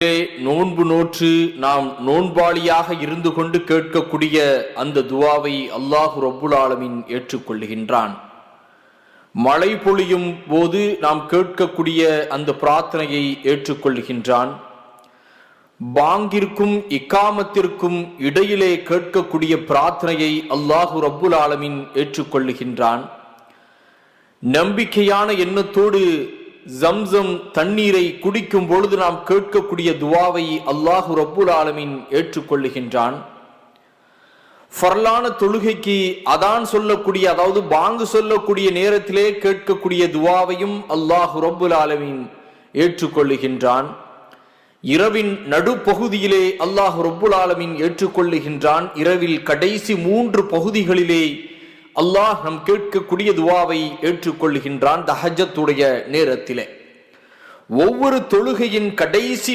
நோன்பு நோற்று நாம் நோன்பாளியாக இருந்து கொண்டு கேட்கக்கூடிய அந்த துவாவை அல்லாஹு ரப்புல் ஆலமின் ஏற்றுக்கொள்கின்றான் மழை பொழியும் போது நாம் கேட்கக்கூடிய அந்த பிரார்த்தனையை ஏற்றுக்கொள்கின்றான் பாங்கிற்கும் இக்காமத்திற்கும் இடையிலே கேட்கக்கூடிய பிரார்த்தனையை அல்லாஹு ரப்புல் ஆலமின் ஏற்றுக்கொள்கின்றான் நம்பிக்கையான எண்ணத்தோடு ஜம்சம் தண்ணீரை குடிக்கும் பொழுது நாம் கேட்கக்கூடிய துவாவை அல்லாஹு ரப்புல் ஆலமின் ஏற்றுக்கொள்ளுகின்றான். ஃபர்லான தொழுகைக்கு அதான் சொல்லக்கூடிய அதாவது பாங்கு சொல்லக்கூடிய நேரத்திலே கேட்கக்கூடிய துவாவையும் அல்லாஹு ரப்புல் ஆலமின் ஏற்றுக்கொள்ளுகின்றான். இரவின் நடுப்பகுதியிலே அல்லாஹு ரப்புல் ஆலமின் ஏற்றுக்கொள்ளுகின்றான். இரவில் கடைசி மூன்று பகுதிகளிலே அல்லாஹ் நம் கேட்கக்கூடிய துவாவை ஏற்றுக்கொள்கின்றான் தஹஜத்துடைய நேரத்திலே. ஒவ்வொரு தொழுகையின் கடைசி